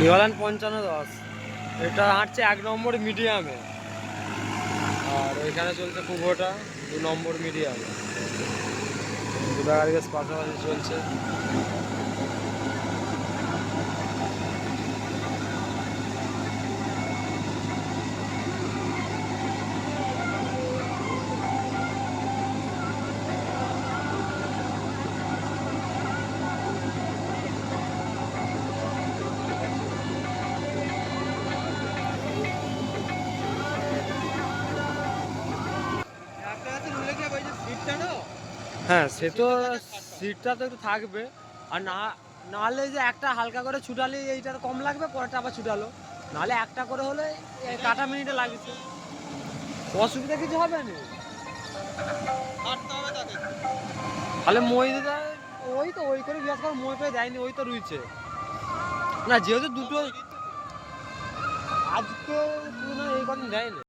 নিওয়ালান পঞ্চান্ন দশ। এটা হাঁটছে এক নম্বর মিডিয়ামে। আর ওইখানে চলছে কুভোটা, দু নম্বর মিডিয়ামে। দুটা গাড়ি বেশ পাশাপাশি চলছে হ্যাঁ সে তো সিটটা তো একটু থাকবে। আর না, নাহলে যে একটা হালকা করে ছুটালে এইটার কম লাগবে, পরেরটা আবার ছুটালো। নাহলে একটা করে হলে কাটা মিনিটে লাগছে। অসুবিধা কিছু হবে না। তাহলে মই ওই তো, ওই করে জিজ্ঞাসা কর, মই করে দেয়নি ওই তো রুইছে। না, যেহেতু দুটো আজকে এই কদিন দেয়নি